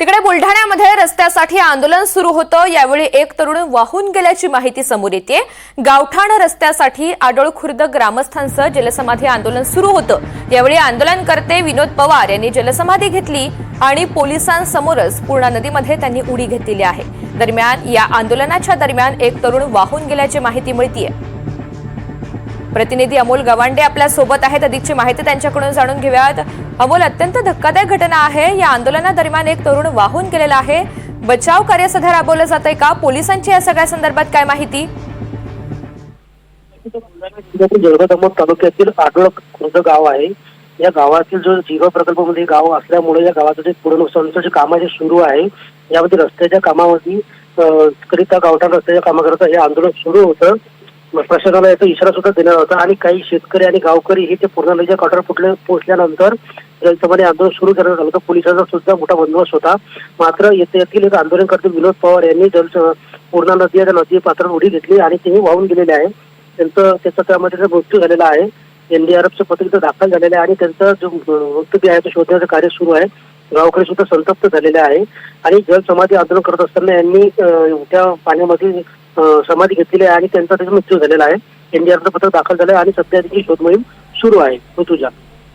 तिकडे बुलढाण्यामध्ये रस्त्यासाठी आंदोलन सुरू होतं. यावेळी एक तरुण वाहून गेल्याची माहिती समोर येते गावठाण रस्त्यासाठी आडोळ खुर्द ग्रामस्थांचं जलसमाधी आंदोलन सुरू होतं. यावेळी आंदोलनकर्ते विनोद पवार यांनी जलसमाधी घेतली आणि पोलिसांसमोरच पूर्णा नदीमध्ये त्यांनी उडी घेतलेली आहे. दरम्यान या आंदोलनाच्या दरम्यान एक तरुण वाहून गेल्याची माहिती मिळतीये. प्रतिनिधी अमोल गवांडे आपल्यासोबत आहेत. अधिकची माहिती त्यांच्याकडून जाणून घेऊयात. अमोल अत्यंत धक्कादायक घटना आहे. या आंदोलनादरम्यान एक तरुण वाहून गेलेला आहे. बचाव कार्य सध्या राबवलं जात आहे का? पोलिसांची या सगळ्या संदर्भात काय माहिती? जिल्ह्यातील तालुक्यातील आडोळ खुर्द गाव आहे. या गावातील जो जीवा प्रकल्पामध्ये गाव असल्यामुळे या गावाचं जे पुनर्वसनाचं जे काम जे सुरू आहे. यामध्ये रस्त्याच्या कामामध्ये करिता गावठाण रस्त्याच्या कामाकरिता हे आंदोलन सुरू होतं. प्रशासनाला याचा इशारा सुद्धा देण्यात होता आणि काही शेतकरी आणि गावकरी हे ते पूर्णा नदीच्या काठावर फुटले पोहोचल्यानंतर जलसमाधी आंदोलन सुरू करण्यात आलं होतं पोलिसांचा सुद्धा मोठा बंदोबस्त होता. मात्र येथे येथील एक आंदोलनकर्ते विनोद पवार यांनी जल पूर्णा नदी या नदी पात्रात उडी घेतली आणि तेही वाहून गेलेले आहे. त्यांचं त्याचा त्यामध्ये मृत्यू झालेला आहे. एनडीआरएफचं पथक इथं दाखल झालेलं आहे आणि त्यांचा जो मृत्यू आहे तो शोधण्याचं कार्य सुरू आहे. गावकरी सुद्धा संतप्त झालेले आहे. आणि जल समाधी आंदोलन करत असताना यांनी त्या पाण्यामध्ये समाधी घेतलेली आहे आणि त्यांचा त्याचा मृत्यू झालेला आहे. एनडीआरएफचं पथक दाखल झालं आहे आणि सध्या त्याची शोध मोहीम सुरू आहे. ऋतुजा.